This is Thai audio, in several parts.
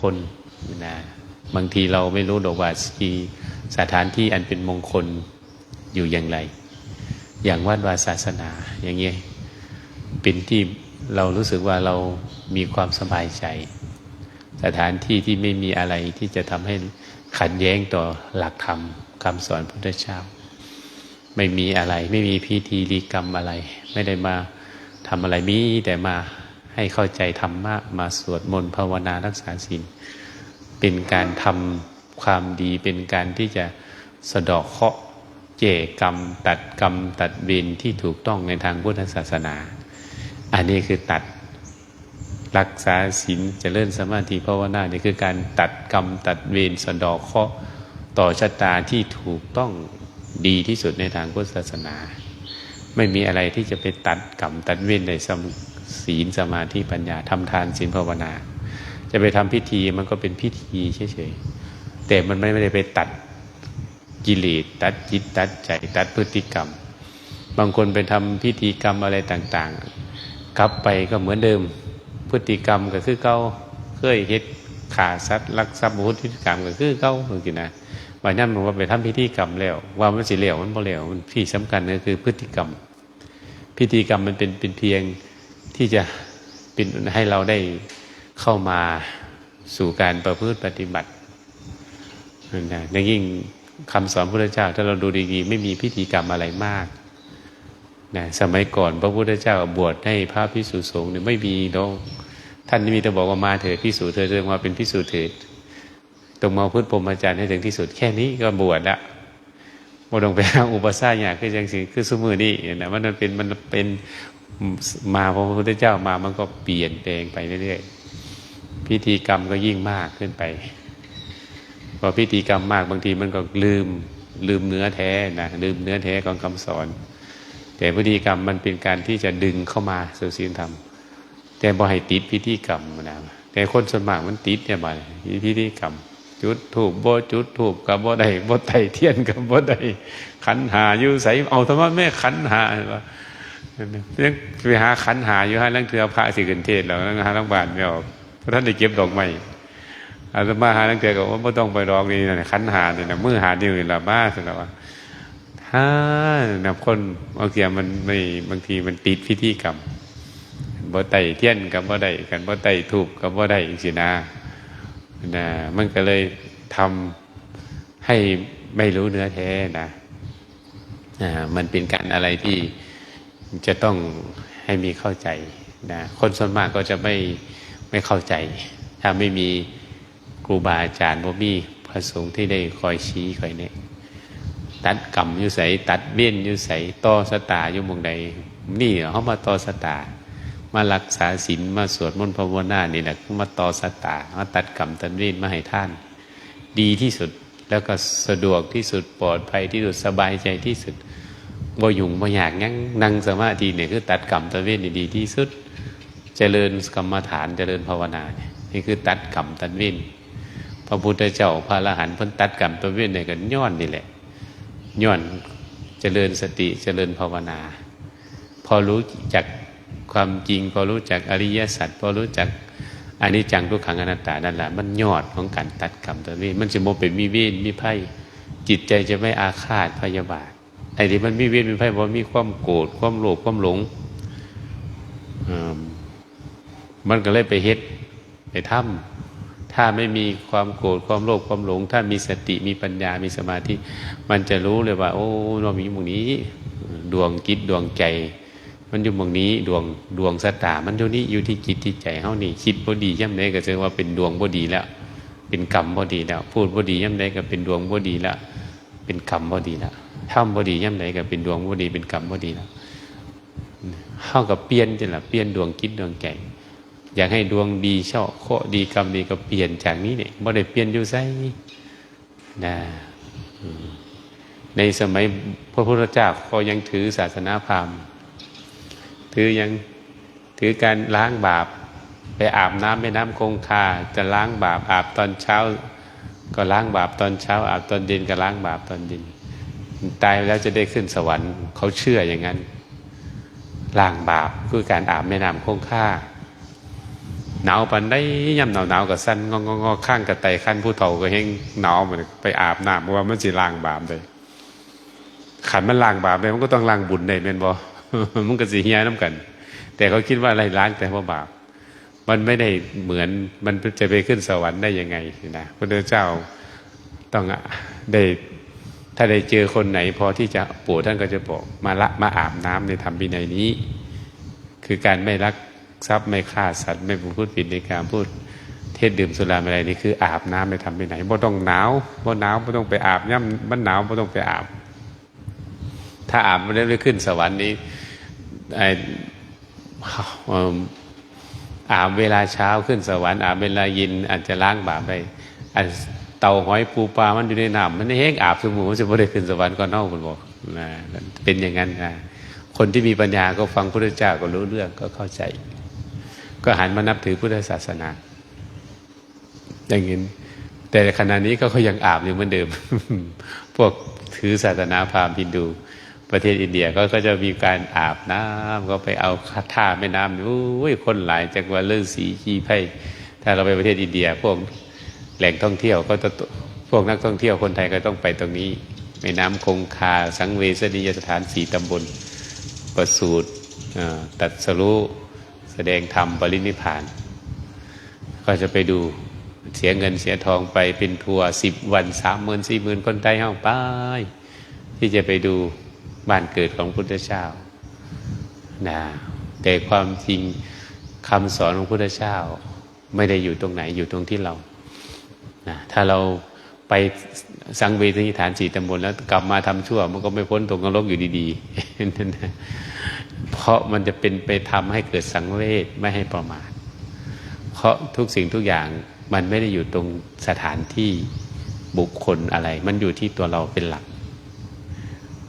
คนนะบางทีเราไม่รู้ดอกว่ามีสถานที่อันเป็นมงคลอยู่อย่างไร อย่างวัดวาศาสนาอย่างเงี้ยเป็นที่เรารู้สึกว่าเรามีความสบายใจ สถานที่ที่ไม่มีอะไรที่จะทำให้ขัดแย้งต่อหลักธรรมคำสอนพุทธเจ้า ไม่มีอะไร ไม่มีพิธีรีกรรมอะไร ไม่ได้มาทำอะไรมีแต่มา ให้เข้าใจธรรมะมาสวดมนต์ภาวนารักษาศีลเป็นการทำความดีเป็นการที่จะสะดาะเคราะห์เจกรรม ตัดกรรม ตัดเวรที่ถูกต้องในทางพุทธศาสนา อันนี้คือตัดรักษาศีลเจริญสมาธิภาวนานี่คือการตัดกรรม ตัดเวรสะดาะเคราะห์ต่อชะตาที่ถูกต้องดีที่สุดในทางพุทธศาสนา ไม่มีอะไรที่จะไปตัดกรรมตัดเวรใน ศีลสมาธิปัญญาทำทานศีลภาวนา จะไปทำพิธีมันก็เป็นพิธีเฉยๆแต่มันไม่ได้ไปตัดกิเลสตัดจิตตัดใจตัดพฤติกรรม บางคนไปทำพิธีกรรมอะไรต่างๆ กลับไปก็เหมือนเดิม พฤติกรรมก็คือเก่าเคยเฮ็ดขาสัตว์ลักทรัพย์พฤติกรรมก็คือเก่าเหมือนกันนะวันนั้นมันว่าไปทำพิธีกรรมแล้ว ว่ามันสิเหลวมันบ่เหลวมันที่สำคัญก็คือพฤติกรรม พิธีกรรมมันเป็นเป็นเพียง ที่จะเป็นให้เราได้เข้ามาสู่การประพฤติปฏิบัตินะในยิ่งคำสอนพระพุทธเจ้า ถ้าเราดูดีๆ ไม่มีพิธีกรรมอะไรมากนะสมัยก่อนพระพุทธเจ้าบวชให้พระพิสุสงฆ์เนี่ยไม่มีน้องท่านมีแต่บอกว่ามาเถิดพิสูจเธอเรื่องมาเป็นพิสูจเถิดตรงมาพุทธพรหมจารย์ให้ถึงที่สุดแค่นี้ก็บวชละบ่ต้องไปหาอุปสรรคอย่างคือจังสิคือสมือนี่นะมันเป็นมันเป็น มาพระพุทธเจ้ามามันก็เปลี่ยนแปลงไปเรื่อยๆ พิธีกรรมก็ยิ่งมากขึ้นไป พอพิธีกรรมมากบางทีมันก็ลืมลืมเนื้อแท้นะลืมเนื้อแท้ของคำสอน แต่พิธีกรรมมันเป็นการที่จะดึงเข้ามาสู่ศีลธรรม แต่บ่ให้ติดพิธีกรรมนะแต่คนส่วนมากมันติดเนี่ยบ่พิธีกรรม จุดถูกบ่จุดถูกกับบ่ได้บ่ไตเทียนกับบ่ได้ขันหาอยู่ใสเอาธรรมะแม่ขันหาว่า เรื่องไปหาขันหาอยู่ให้เรื่องเถือพระสิกินเทศแล้วหาทั้งบ้านไม่ออกเพราะท่านได้เก็บดอกไม้อาตมาหาเรื่องเถือก็ว่าไม่ต้องไปดอกนี่นะขันหาเนี่ยนะมือหานิ้วนี่ละบ้าสุดแล้วว่าถ้านับคนบางทีมันไม่บางทีมันติดพิธีกรรมบ่ไตเทียนกับบ่ได้กันบ่ไตถูกกับบ่ได้อีกสินะนะมันก็เลยทำให้ไม่รู้เนื้อแท้นะอ่ามันเป็นการอะไรที่ จะต้องให้มีเข้าใจนะคนส่วนมากก็จะไม่ไม่เข้าใจ ถ้าไม่มีครูบาอาจารย์บ่มีพระสงฆ์ที่ได้คอยชี้คอยเนี่ยตัดกรรมอยู่ใสตัดเบี้ยนอยู่ใสต่อสตาอยู่มงใดนี่เขามาต่อสตามารักษาศีลมาสวดมนต์ภาวนานี่แหละมาต่อสตามาตัดกรรมตัดเบี้ยนมาให้ท่าน ดีที่สุดแล้วก็สะดวกที่สุดปลอดภัยที่สุดสบายใจที่สุด บ่ยุ่งบ่อยากงั้งนั่งสมาธิเนี่ยคือตัดกรรมตะเวนดีที่สุด เจริญกรรมฐานเจริญภาวนาเนี่ยนี่คือตัดกรรมตัดเวนพระพุทธเจ้าพระอรหันต์เพิ่นตัดกรรมตะเวนเนี่ยกันย้อนนี่แหละย้อนเจริญสติเจริญภาวนา พอรู้จักความจริง พอรู้จักอริยสัจพอรู้จักอันนี้จังทุกขังอนัตตานั่นแหละมันยอดของการตัดกรรมตะเวนมันจะโมเป็นมีเวนมีไพ่จิตใจจะไม่อาฆาตพยาบาท ไอ้ที่มันมีเวียนมีไฟว่ามีความโกรธความโลภความหลงมันก็เลยไปเฮ็ดไปทำถ้าไม่มีความโกรธความโลภความหลง ถ้ามีสติมีปัญญามีสมาธิมันจะรู้เลยว่า โอ้เรามีมงนี้ ดวงจิตดวงใจ มันอยู่มงนี้ดวงดวงสตามันอยู่นี่อยู่ที่จิตที่ใจเฮานี่คิดบ่ดีย่ำใดก็จะว่าเป็นดวงบ่ดีแล้ว เป็นกรรมบ่ดีแล้ว พูดบ่ดีย่ำใดก็เป็นดวงบ่ดีแล้วเป็นกรรมบ่ดีแล้ว ทำบดีย่ำไหนก็เป็นดวงบดีเป็นกรรมบดีแล้วเข้ากับเปลี่ยนจะละเปลี่ยนดวงคิดดวงแก่อยากให้ดวงดีชอบโคดีกรรมดีก็เปลี่ยนจากนี้เนี่ยบ่ได้เปลี่ยนอยู่ไสนะในสมัยพระพุทธเจ้าก็ยังถือศาสนาพราหมณ์ถือยังถือการล้างบาป ไปอาบน้ำแม่น้ำคงคาจะล้างบาปอาบตอนเช้า ก็ล้างบาปตอนเช้า อาบตอนเย็นก็ล้างบาปตอนเย็น ตายแล้วจะได้ขึ้นสวรรค์เขาเชื่ออย่างนั้นล้างบาปคือการอาบแม่น้ำคงค่าหนาวปันได้ย่ำหนาวหนาวกับสั้นงองอข้างกับไตขั้นผู้เฒ่าก็เฮงหนาวมันไปอาบน้ำว่ามันสิล้างบาปเลยขันมันล้างบาปเลยมันก็ต้องล้างบุญได้แม่นบ่มันก็สิเฮียน้ำกัน แต่เขาคิดว่าอะไรล้างแต่ว่าบาป มันไม่ได้เหมือนมันจะไปขึ้นสวรรค์ได้ยังไงนะพระเจ้าต้องได้ ถ้าได้เจอคนไหนพอที่จะปู่ท่านก็จะบอกมาละมาอาบน้ำในธรรมวินัยนี้ คือการไม่รักทรัพย์ไม่ฆ่าสัตว์ไม่พูดผิดในการพูดเทศดื่มสุราอะไรนี่คืออาบน้ำในธรรมวินัยบ่ต้องหนาวบ่หนาวบ่ต้องไปอาบย่ำมันหนาวบ่ต้องไปอาบ ถ้าอาบมันได้ขึ้นสวรรค์นี้ไออาบเวลาเช้าขึ้นสวรรค์อาบเวลาย็นอาจจะล้างบาปได้ เต่าหอยปูปลามันอยู่ในน้ำมันแห้งอาบสมุนมันจะไม่ได้ขึ้นสวรรค์ก็นอกคุณบอกนะเป็นอย่างนั้นนะคนที่มีปัญญาก็ฟังพระเจ้าก็รู้เรื่องก็เข้าใจ ก็หันมานับถือพุทธศาสนา อย่างนี้แต่ขณะนี้ก็เขายังอาบอยู่เหมือนเดิม พวกถือศาสนาพราหมณ์ฮินดู ประเทศอินเดียก็ก็จะมีการอาบน้ำก็ไปเอาท่าแม่น้ำโอ้ยคนหลายจากว่าเรื่องสีขี้ไพ่ถ้าเราไปประเทศอินเดีย พวก แหล่งท่องเที่ยวก็จะพวกนักท่องเที่ยวคนไทยก็ต้องไปตรงนี้แม่น้ำคงคา สังเวชนียสถานสีตำบล ประสูตรตัดสรุแสดงธรรมปรินิพาน ก็จะไปดูเสียเงินเสียทองไปเป็นทัวร์สิบวันสามหมื่นสี่หมื่นคนไทยเข้าไป ที่จะไปดูบ้านเกิดของพุทธเจ้านะแต่ความจริงคำสอนของพุทธเจ้า ไม่ได้อยู่ตรงไหนอยู่ตรงที่เรา นะถ้าเราไปสังเวชนิฐานสี่ตำบลแล้วกลับมาทำชั่ว มันก็ไม่พ้นตกนรกอยู่ดีๆ เพราะมันจะเป็นไปทำให้เกิดสังเวชไม่ให้ประมาท เพราะทุกสิ่งทุกอย่างมันไม่ได้อยู่ตรงสถานที่บุคคลอะไร มันอยู่ที่ตัวเราเป็นหลัก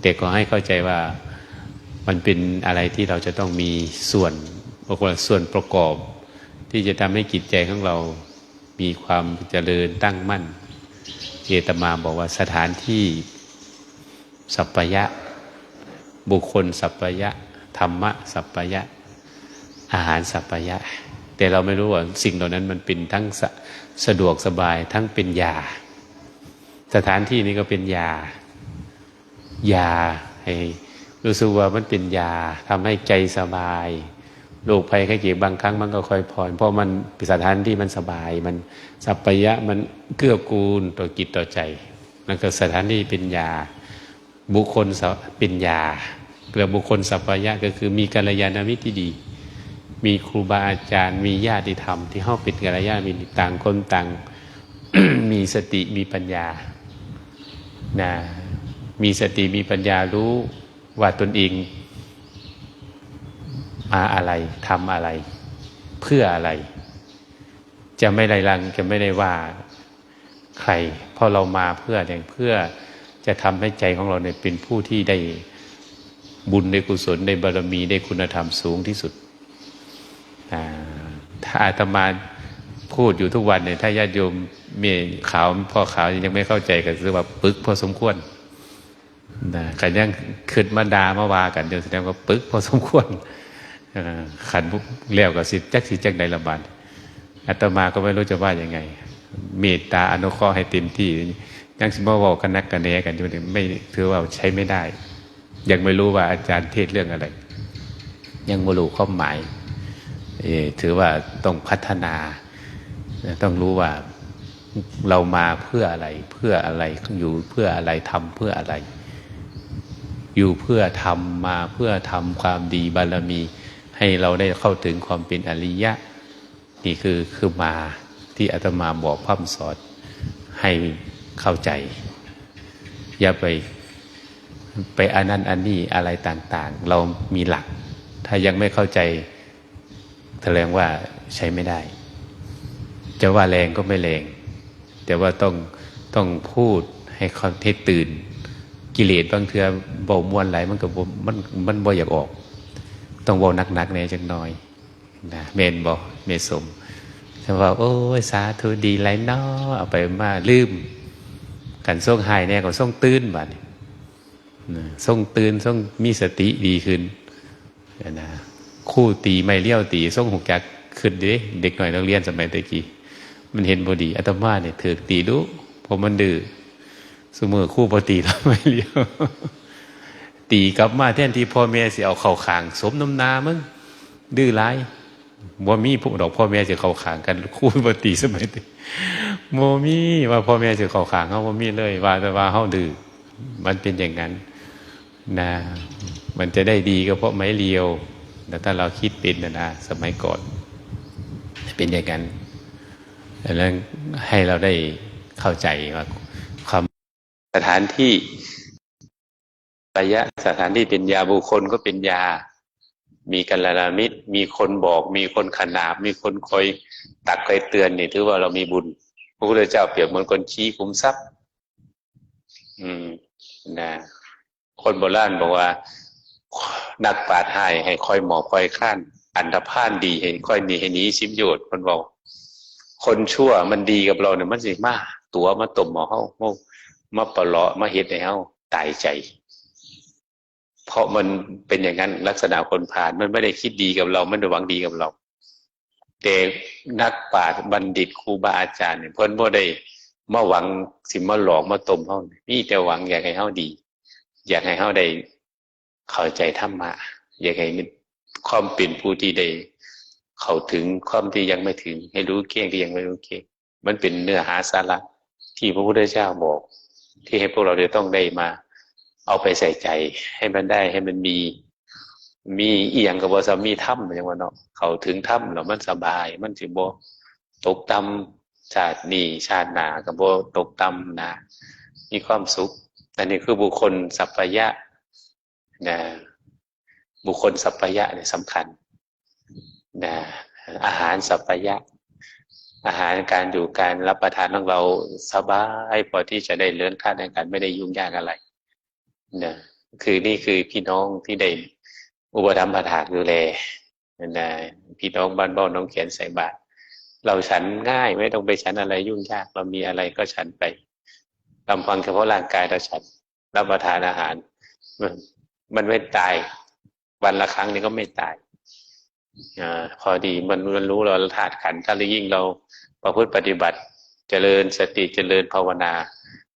แต่ก็ให้เข้าใจว่ามันเป็นอะไรที่เราจะต้องมีส่วนบอกว่าส่วนประกอบ ที่จะทำให้จิตใจของเรา มีความเจริญตั้งมั่นเจตมาบอกว่าสถานที่สัพพยะ บุคคลสัพพยะ ธรรมะสัพพยะ อาหารสัพพยะ แต่เราไม่รู้ว่าสิ่งเหล่านั้นมันเป็นทั้งสะสะดวกสบายทั้งเป็นยา สถานที่นี้ก็เป็นยา ยาให้รู้สึกว่ามันเป็นยาทำให้ใจสบาย โรคภัยไข้เจ็บบางครั้งมันก็ค่อยผ่อน เพราะมันเป็นสถานที่มันสบาย มันสัพพยะมันเกื้อกูลต่อจิตต่อใจนั่นก็สถานที่เป็นยา บุคคลเป็นยาเกลือบุคคลสัพพยะก็คือมีกัลยาณมิตรที่ดี มีครูบาอาจารย์ มีญาติธรรม ที่เข้าเป็นกัลยาณมิตรต่างคนต่างมีสติมีปัญญานะมีสติมีปัญญารู้ว่าตนเอง มาอะไรทำอะไร เพื่ออะไร จะไม่ได้รังจะไม่ได้ว่าใครเพราะเรามาเพื่ออย่างเพื่อจะทำให้ใจของเราเนี่ยเป็นผู้ที่ได้บุญในกุศลในบารมีได้คุณธรรมสูงที่สุดถ้าอาตมาพูดอยู่ทุกวันเนี่ยถ้าญาติโยมเมียขาวพ่อขาวยังไม่เข้าใจก็คือว่าปึกพอสมควรนะขันยังขึ้นมาดามาว่ากันเดี๋ยวแสดงว่าปึกพอสมควร ขันพวกเลี้ยวกับสิจักสิจักในละบาดอาตมาก็ไม่รู้จะว่ายังไง เมตตาอนุเคราะห์ให้เต็มที่ยังสิมาบอกกันนักกันแนกันอยู่นี่ไม่ถือว่าใช้ไม่ได้ ยังไม่รู้ว่าอาจารย์เทศเรื่องอะไร ยังไม่รู้ความหมายถือว่าต้องพัฒนา ต้องรู้ว่าเรามาเพื่ออะไร เพื่ออะไรอยู่เพื่ออะไรทำเพื่ออะไร อยู่เพื่อทำมาเพื่อทำความดีบารมี ให้เราได้เข้าถึงความเป็นอริยะ นี่คือคือมาที่อาตมาบอกพัฒสอนให้เข้าใจ อย่าไปไปอันนั้นอันนี้อะไรต่าง ๆ เรามีหลัก ถ้ายังไม่เข้าใจแสดงว่าใช้ไม่ได้ จะว่าแรงก็ไม่แรง แต่ว่าต้องต้องพูดให้เขาให้ตื่น กิเลสบางเทือเบามวนไหลมันก็มันมันบ่อยากออก ต้องบอกนักๆเนี่ยจังหน้อยนะเมนบอกเมสมจะว่าโอ้ยสาธุดีไรเนาะเอาไปมาลืม กันส่งหายเนี่ยก็ส่งตื่นบัดส่งตื่นส่งมีสติดีขึ้นนะคู่ตีไม่เลี้ยวตีส่งหกจักขึ้นเด็กเด็กหน่อยนักเรียนสมัยตะกี้มันเห็นบดีอาตมาเนี่ยถือตีดุเพราะมันดื้อสมือคู่ปตีแล้วไม่เลี้ยว ตีกลับมาแทนที่พ่อแม่สิเอาเข่าขาง สมน้ำนามึงดื้อร้ายบ่มีพวกดอกพ่อแม่จะเข่าขางกันคู่ปตีสมัยตะโมมีว่าพ่อแม่จะเข่าขางเขาบ่มีเลย ว่าแต่ว่าเขาดื้อมันเป็นอย่างนั้นนะมันจะได้ดีก็เพราะไม้เลียวแต่ถ้าเราคิดเป็นนะนะสมัยก่อน เป็นอย่างนั้นแล้วให้เราได้เข้าใจว่าความสถานที่ ระยะสถานที่เป็นยาบุคคลก็เป็นยา มีกัลยาณมิตร มีคนบอก มีคนขนาบ มีคนคอยตักคอยเตือนนี่ถือว่าเรามีบุญพระพุทธเจ้าเปรียบเหมือนคนชี้คุ้มทรัพย์ อืมนะคนโบราณบอกว่า นักปราชญ์ให้ให้คอยหมอคอยข้านอันธพาลดีให้คอยหนีให้หนี้ชิมโยชน์คนบอกคนชั่วมันดีกับเราเนี่ยมันสิมา ตัวมาตบหมอเขามาปลาะมาเฮ็ดให้เขาตายใจ เพราะมันเป็นอย่างนั้นลักษณะคนผ่านมันไม่ได้คิดดีกับเราไม่ได้หวังดีกับเราแต่นักปราชญ์บัณฑิตครูบาอาจารย์เนี่ยเพิ่นบ่ได้มาหวังสิมาหลอกมาตมเขานี่แต่หวังอยากให้เขาดี อยากให้เขาได้เข้าใจธรรมะอยากให้ความเป็นผู้ที่ได้เข้าถึงความที่ยังไม่ถึง ให้รู้เก่งที่ยังไม่รู้เก่งมันเป็นเนื้อหาสาระที่พระพุทธเจ้าบอก ที่ให้พวกเราจะต้องได้มา เอาไปใส่ใจ ให้มันได้ให้มันมี มีเอียงกับว่าจะมีถ้ำอย่างว่าเนาะเขาถึงถ้ำแล้วมันสบาย มันสิบ่ตกต่ำชาตินี้ชาติหนากับบ่ตกต่ำนะมีความสุขอันนี้คือบุคคลสัพพยะนะบุคคลสัพพยะเนี่ยสำคัญนะอาหารสัพพยะ อาหารการอยู่การรับประทานของเราสบายพอที่จะได้เลื่อนขั้นในการไม่ได้ยุ่งยากอะไร นะคือนี่คือพี่น้องที่ได้อุปถัมภ์ถากดูแลนะพี่น้องบ้านบ้านน้องเขียนใส่บาตรเราฉันง่ายไม่ต้องไปฉันอะไรยุ่งยากเรามีอะไรก็ฉันไปลำพังเฉพาะร่างกายเราฉันรับประทานอาหาร มันไม่ตายวันละครั้งนี้ก็ไม่ตายอพอดีมันมันรู้เราธาตุขันถ้าเรายิ่งเราประพฤติปฏิบัติเจริญสติเจริญภาวนา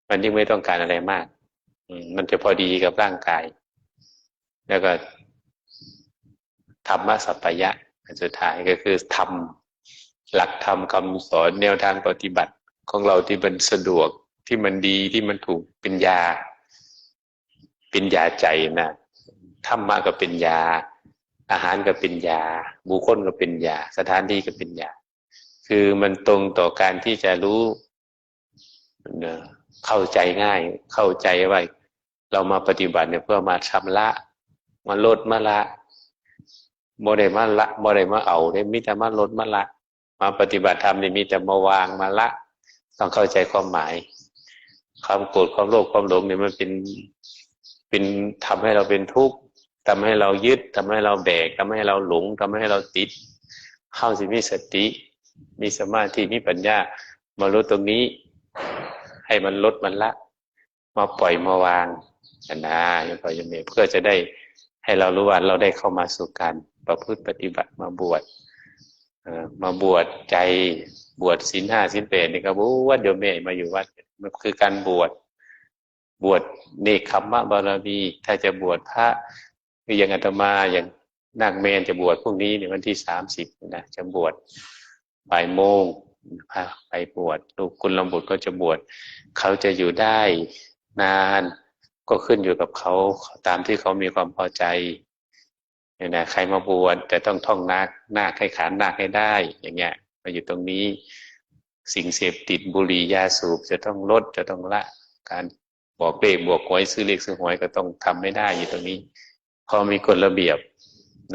มันยิ่งไม่ต้องการอะไรมาก มันจะพอดีกับร่างกาย แล้วก็ธรรมะสัพยะอันสุดท้ายก็คือทำหลักธรรมคำสอนแนวทางปฏิบัติของเราที่มันสะดวกที่มันดีที่มันถูกเป็นยา เป็นยาใจนะธรรมะก็เป็นยา อาหารก็เป็นยาบุคคลก็เป็นยา สถานที่ก็เป็นยา คือมันตรงต่อการที่จะรู้เข้าใจง่าย เข้าใจว่า เรามาปฏิบัติเนี่ยเพื่อมาชำระมาลดมาละโมได้มาละโมได้มาเอาได้มิแต่มาลดมาละ มาปฏิบัติธรรมเนี่ยมีแต่มาวางมาละ ต้องเข้าใจความหมาย ความโกรธความโลภความหลงเนี่ยมันเป็นเป็นทำให้เราเป็นทุกข์ทำให้เรายึดทำให้เราแบกทำให้เราหลงทำให้เราติด เข้าสิมีสติ มีสมาธิมีปัญญา มาลดตรงนี้ ให้มันลดมันละ มาปล่อยมาวาง นะยังปล่อยยังเมเพื่อจะได้ให้เรารู้ว่าเราได้เข้ามาสู่การประพฤติปฏิบัติมาบวชมาบวชใจบวชสินห้าสินแปดนี่ก็บวชเดียวเมย์มาอยู่วัดมันคือการบวชบวชเนคขมมะบารมีถ้าจะบวชพระคืออย่างอาตมาอย่างนางเมนจะบวชพวกนี้ในวันที่สามสิบนะจะบวชบ่ายโมงพาไปบวชลูกคุณลำบุตรก็จะบวชเขาจะอยู่ได้นาน ก็ขึ้นอยู่กับเขาตามที่เขามีความพอใจเนี่ยนะใครมาบวชแต่ต้องท่องนักนาคให้ขานนาคให้ได้ อย่างเงี้ยมาอยู่ตรงนี้ สิ่งเสพติดบุหรี่ยาสูบจะต้องลดจะต้องละการบอกเลขบวกหวยซื้อเลขซื้อหวยก็ต้องทำไม่ได้อยู่ตรงนี้ พอมีกฎระเบียบ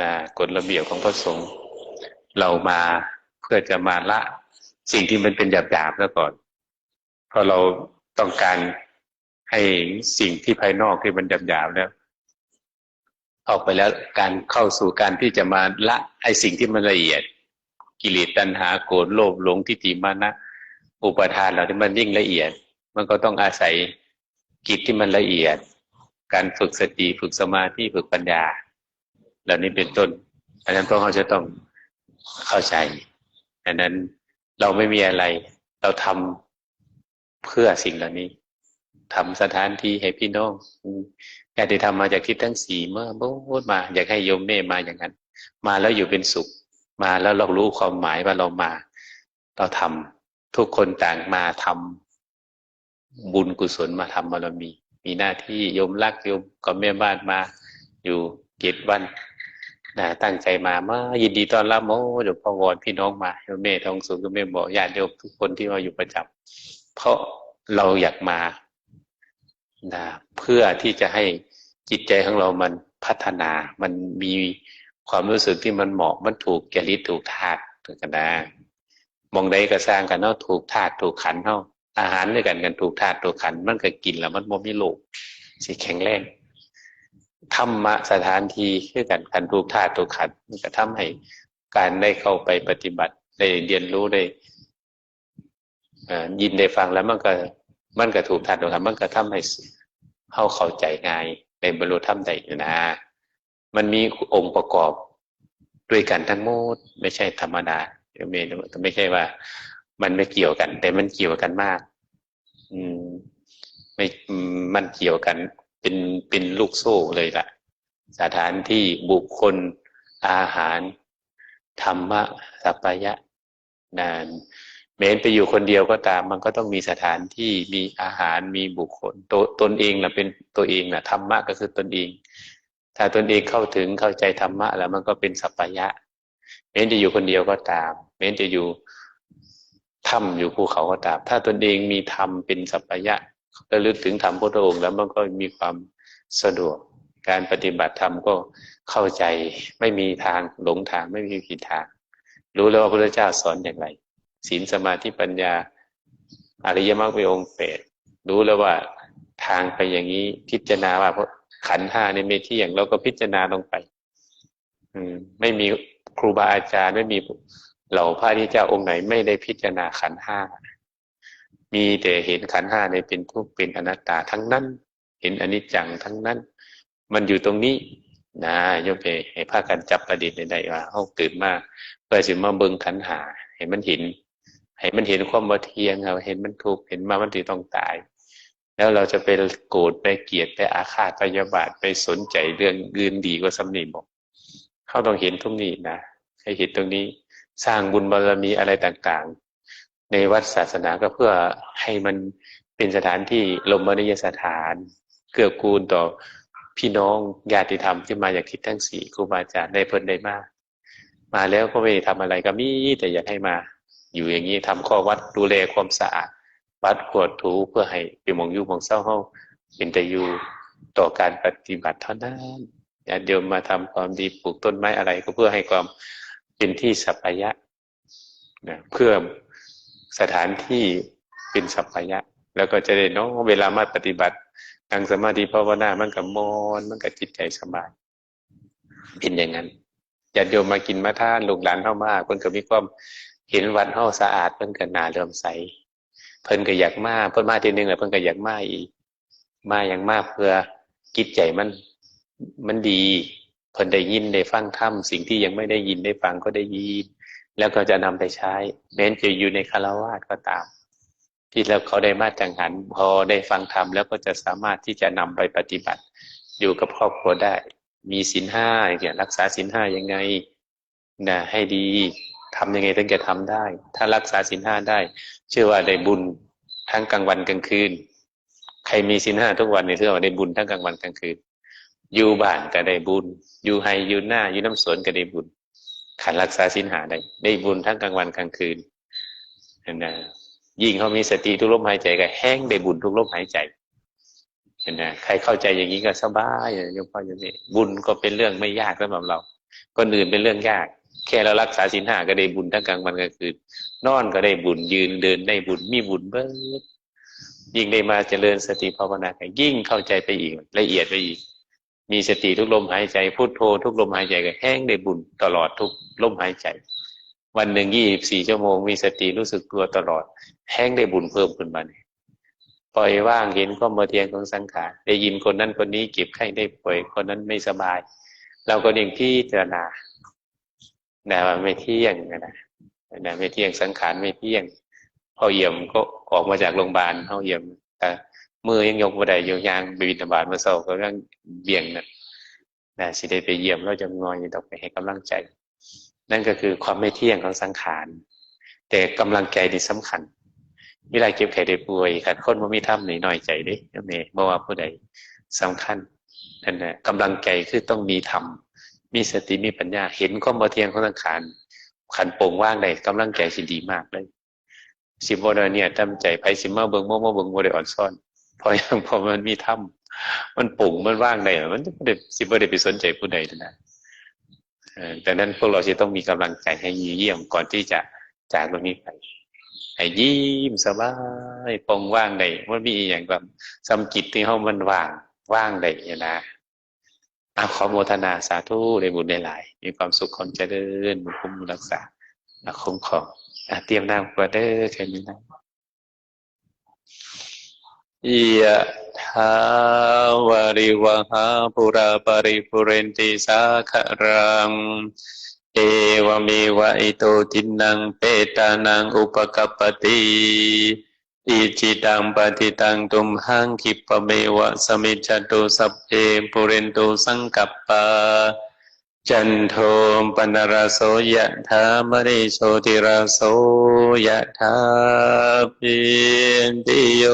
นะกฎระเบียบของพระสงฆ์เรามาเพื่อจะมาละ สิ่งที่มันเป็นหยาบๆแล้วก่อนเพราะเราต้องการ ให้สิ่งที่ภายนอกที่มันหยาบๆแล้ว ออกไปแล้วการเข้าสู่การที่จะมาละไอ้สิ่งที่มันละเอียด กิเลสตัณหาโกรธโลภหลงทิฏฐิมานะอุปทานเราที่มันยิ่งละเอียด มันก็ต้องอาศัยกิจที่มันละเอียด การฝึกสติฝึกสมาธิฝึกปัญญา เหล่านี้เป็นต้นอันนั้นพวกเขาจะต้องเข้าใจอันนั้นเราไม่มีอะไร เราทำเพื่อสิ่งเหล่านี้ ทำสถานที่ให้พี่น้องอยากจะทำมาจากทิศทั้งสี่เมื่อพูดมา อยากให้โยมเม่มาอย่างนั้น มาแล้วอยู่เป็นสุข มาแล้วเรารู้ความหมายว่าเรามา เราทำทุกคนต่างมาทำบุญกุศลมาทำบารมี มีหน้าที่โยมรักโยมก็แม่บ้านมา อยู่เจ็ดวันนะตั้งใจมามายินดีตอนรับโอ้เดี๋ยวพ่อวอนพี่น้องมาโยมเม่ทองสุขโยมเมบอกญาติโยมทุกคนที่มาอยู่ประจำเพราะเราอยากมา นะเพื่อที่จะให้จิตใจของเรามันพัฒนา มันมีความรู้สึกที่มันเหมาะมันถูกจริตถูกธาตุถูกกันนะมองใดก็สร้างกันเนาะถูกธาตุถูกขันเนาะอาหารด้วยกันกันถูกธาตุถูกขัน มันก็กินแล้วมันบ่มีโลกสิแข็งแรงธรรมะสถานที่คือกันขันถูกธาตุถูกขันมันก็ทำให้การได้เข้าไปปฏิบัติได้เรียนรู้ได้ยินได้ฟังแล้วมันก็ มันก็ถูกธาตุถูกขันมันก็ทำให้เข้าเข้าใจง่ายในบรรลุธรรมได้นะ มันมีองค์ประกอบด้วยกันทั้งหมดไม่ใช่ธรรมดาไม่ไม่ใช่ว่า มันไม่เกี่ยวกัน แต่มันเกี่ยวกันมาก อืมไม่มันเกี่ยวกันเป็นเป็นลูกโซ่เลยล่ะ สถานที่บุคคลอาหาร ธรรมะสัพยะนาน แม้ไปอยู่คนเดียวก็ตาม มันก็ต้องมีสถานที่มีอาหารมีบุคคลตตนเองนะเป็นตัวเองนะธรรมะก็คือตนเอง ถ้าตนเองเข้าถึงเข้าใจธรรมะ แล้วมันก็เป็นสัพยะแม้จะอยู่คนเดียวก็ตามแม้จะอยู่ถ้ำอยู่ภูเขาก็ตาม ถ้าตนเองมีธรรมเป็นสัพยะระลึกถึงธรรมพุทธองค์แล้วมันก็มีความสะดวก การปฏิบัติธรรมก็เข้าใจไม่มีทางหลงทางไม่มีผิดทาง รู้แล้วว่าพระพุทธเจ้าสอนอย่างไร ศีลสมาธิปัญญา อริยมรรคเป็นองค์เปดรู้แล้วว่าทางไปอย่างนี้พิจารณาว่าขันห้าในเมที่อย่างเราก็พิจารณาลงไป อืม ไม่มีครูบาอาจารย์ไม่มีเหล่าพระที่เจ้าองค์ไหนไม่ได้พิจารณาขันห้ามีแต่เห็นขันห้าในเป็นทุกข์เป็นอนัตตาทั้งนั้น เห็นอนิจจังทั้งนั้น มันอยู่ตรงนี้นะโยมเพให้พากันจับประเด็นใดๆว่าเขาเกิดมาเพื่อสิมาเบิงขันหาเห็นมันเห็น ให้มันเห็นความบ่เทียงเราเห็นมันทุกข์เห็นมามันถือต้องตาย แล้วเราจะไปโกรธไปเกลียดไปอาฆาตพยาบาทไปสนใจเรื่องอื่นดีกว่าสำนีบอกเขาต้องเห็นทุกนี้นะให้เห็นตรงนี้สร้างบุญบารมีอะไรต่างๆ ในวัดศาสนาก็เพื่อให้มันเป็นสถานที่ลมมนิยสถานเกื้อกูลต่อพี่น้องญาติธรรมที่มาจากทิศทั้งสี่ครูบาอาจารย์ได้เพิ่นได้มาก มาแล้วก็ไม่ทำอะไรก็มีแต่อยากให้มา อยู่อย่างนี้ทำข้อวัดดูแลความสะอาดวัดขวดถูเพื่อให้เป็นมองยู่มองเศร้าเฮาเป็นแต่อยู่ต่อการปฏิบัติเท่านั้นญาติโยมมาทำความดีปลูกต้นไม้อะไร ก็เพื่อให้ความเป็นที่สัพยะนะเพื่อสถานที่เป็นสัพพยะ แล้วก็จะได้น้องเวลามาปฏิบัติทางสมาธิภาวนามันกับมอนมันกับจิตใจสบาย เป็นอย่างนั้นญาติโยมมากินมาท่านลูกหลานเข้ามาเพิ่นก็มีความ เห็นวันเฮาสะอาดเพิ่นก็นนาเริ่มใส เพิ่นก็อยากมาเพิ่นมาทีนึงแล้วเพิ่นก็อยากมาอีก มาอย่างมากเพื่อจิตใจมันมันดี เพิ่นได้ยินได้ฟังธรรมสิ่งที่ยังไม่ได้ยินได้ฟังก็ได้ยิน แล้วก็จะนำไปใช้ แม้จะอยู่ในคารวาสก็ตาม ที่แล้วเขาได้มาจังหัน พอได้ฟังธรรมแล้วก็จะสามารถที่จะนำไปปฏิบัติ อยู่กับครอบครัวได้ มีศีลห้าเนี่ยรักษาศีลห้ายังไงนะให้ดี ทำยังไงถึงจะทำได้ ถ้ารักษาศีลห้าได้ เชื่อว่าได้บุญทั้งกลางวันกลางคืน ใครมีศีลห้าทุกวันเนี่ยเชื่อว่าได้บุญทั้งกลางวันกลางคืน อยู่บ้านก็ได้บุญ อยู่ไฮอยู่หน้า อยู่น้ำสวนก็ได้บุญขันรักษาสินหาได้ ได้บุญทั้งกลางวันกลางคืนนะยิ่งเขามีสติทุกลมหายใจก็แห้งได้บุญทุกลมหายใจเห็นไหมใครเข้าใจอย่างนี้ก็สบายอย่างพ่ออย่างนี้บุญก็เป็นเรื่องไม่ยากสำหรับเราก็อื่นเป็นเรื่องยาก แค่เรารักษาสินหาก็ได้บุญทั้งกลางวันกลางคืนนอนก็ได้บุญยืนเดินได้บุญมีบุญเบิ้ยิ่งได้มาเจริญสติภาวนายิ่งเข้าใจไปอีกละเอียดไปอีก มีสติทุกลมหายใจพุโทโธทุกลมหายใจก็แห้งได้บุญตลอดทุกลมหายใจ วันหนึ่งยี่สิบสี่ชั่วโมงมีสติรู้สึกตัวตลอด แห้งได้บุญเพิ่มขึ้นมาเนี่ยปล่อยว่างเห็นข้อมาเทียงของสังขารได้ยินคนนั้นคนนี้เก็บไข้ได้ป่วยคนนั้นไม่สบาย เราก็เองพิจารณา นะว่าไม่เที่ยงนะนะไม่เที่ยงสังขารไม่เที่ยงพอเยี่ยมก็ออกมาจากโรงพยาบาลเขาเยี่ยมแต่มือยังยกมาได้ยกยางไปบินบาตมาเศร้าก็ยังเบี่ยงนะนะสิได้ไปเยี่ยมเราจะงอยต้องไปให้กำลังใจ นั่นก็คือความไม่เที่ยงของสังขารแต่กำลังใจนี่สำคัญเวลาเก็บไข้ได้ป่วยขัดคนว่ามีถ้ำหนหน่อยใจด้เมย์เมื่อว่าผู้ใดสำคัญนั่นแหละกำลังใจคือต้องมีธรรม มีสติมีปัญญาเห็นความบ่เทียงของสังขารขันโป่งว่างได้กำลังใจสิดีมากเลย สิบวันเนี่ยตั้งใจไปสิมาเบิงโมโมเบิงโมได้อ่อนซ่อนพอยังพอมันมีธรรมมันปุ่งมันว่างได้มันจะได้สิบ่ได้ไปสนใจผู้ใดนะแต่นั้นพวกเราจะต้องมีกำลังใจให้เยี่ยมก่อนที่จะจากตรงนี้ไปให้ยิ้มสบายปองว่างได้มันมีอย่างแบบสำจิตที่เขามันว่างว่างได้นะ อาขอโมทนาสาธุได้บุญได้หลาย มีความสุขคนจะเดินบุญคุ้มรักษาคุ้มครองเตรียมน้ำกระเด้อแค่นี้นะยะทาวาริวหาปุราปริปุเรนติสาครัง เอวเมวะอิโตทินังเปตานังอุปกปติ อิจิตังปฏิตังตุมหังคิปเมวะสมิจตุสัพเพปุเรนตุสังกัปปะจันโทปนรโสยะธามริโสติรโสยะธาปิติโย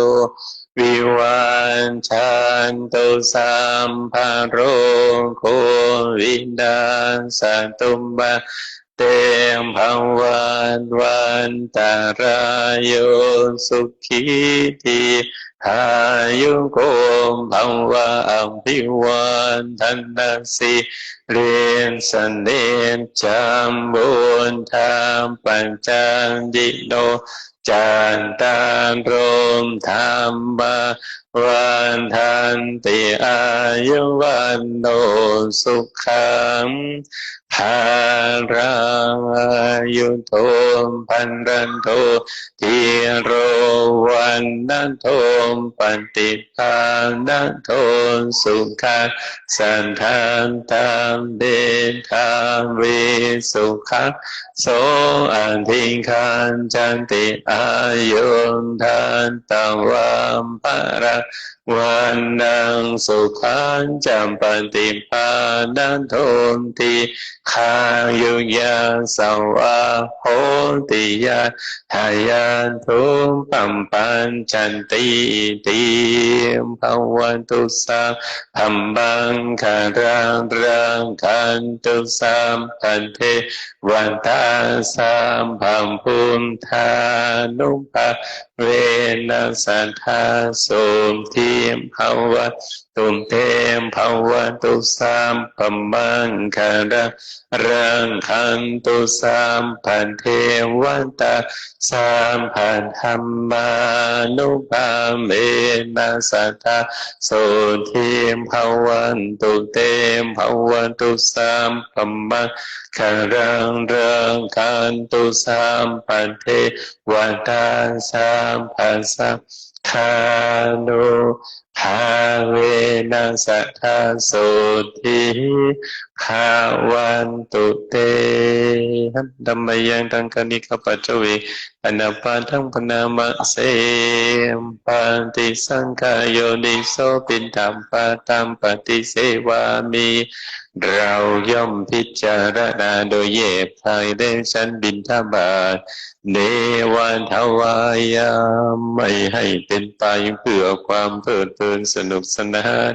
วิวันชันตุสัมภโรโควินาสตุมบะ ตมภาวันวันตารายโยสุขีที อายุโกมภาวะอัมพิวันทันนาสีเรียนสันเดนจำบุญธรรมปัญจันดิโนจันตารรมธรรมวันทันติอายุวันโนสุขังภารายุโทมพันรันโททิโรวันนันโทมปันติภานัโทสุขังสันทานตามเดทามวิสุขังโสอันทิคันจันติอายุทานตวามปะระวันนังสุขังจำปันติปานันโทมติขายุยาสวะโหติยาทายันทุมปัมปันจันติติมภาวันตุสัมพัมบังคารังรังคันตุสัมพันเทวันตาสัมพัมพุนธานุภาเวนัสัทธาสุมทิมภาวะตุมเทมภาวตุสามปมังคาระรังคันตุสามพันเทวันตาสามพันธรรมานุภาเมนัสัทธาสุทีมภาวันตุเตมภาวตุสามปมังคารังรังคันตุสามพันเทวันตาสามพันสัคานุ ภาเวนัสัทธาสุทิภาวันตุเตดัมมยังตังกนิกปัจจเวอนาปาทังปนามะเสมปันติสังกายโยนิโสปินตัมปะตัมปฏิเสวามี เราย่อมพิจารณาโดยเย็บภายในชั้นบินทบาทเนวันทวายาไม่ให้เป็นไปเพื่อความเพลิดเพลินสนุกสนาน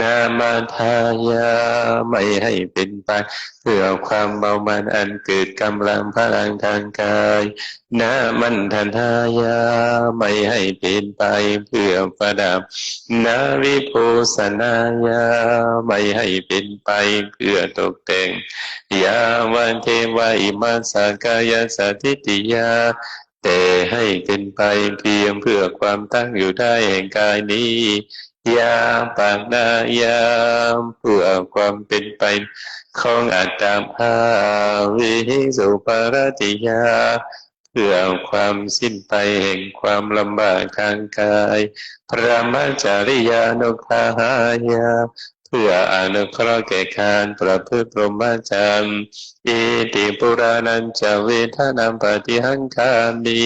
นามาทายาไม่ให้เป็นไปเพื่อความเบามันอันเกิดกำลังพลังทางกายนามันทันทายาไม่ให้เป็นไปเพื่อประดับนาวิโพสนายาไม่ให้เป็นไปเพื่อตกแต่งยาวันเทวาอิมาสากายสติติยาแต่ให้เป็นไปเพียงเพื่อความตั้งอยู่ได้แห่งกายนี้ยาปากนายาเพื่อความเป็นไปของอัตตาภาวิสุปรติยาเพื่อความสิ้นไปแห่งความลำบากทางกาย พระมัจจริยานุภาหายา พื่ออนุเคราะห์แก่การประพฤติพรหมจรรย์อิติปุรานันจะเวทนามปฏิหังคามี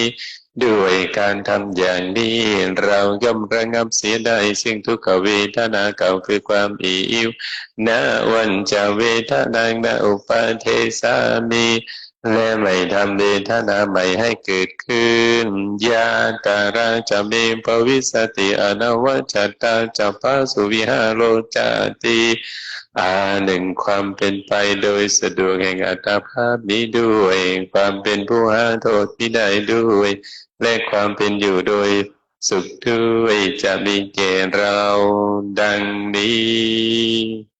ด้วยการทำอย่างนี้ เราย่อมระงับเสียได้ซึ่งทุกขเวทนาเก่าคือความอิอิวนาวันจะเวทนานาอุปาเทสามี และไม่ทำเวทนาใหม่ให้เกิดขึ้น ยาการาจะเมปวิสติอนาวจตาจัปปาสุวิหารโลจาติอาหนึ่งความเป็นไปโดยสะดวกแห่งอัตภาพนี้ด้วย ความเป็นผู้หาโทษที่ได้ด้วย และความเป็นอยู่โดยสุขด้วยจะมีแก่เราดังนี้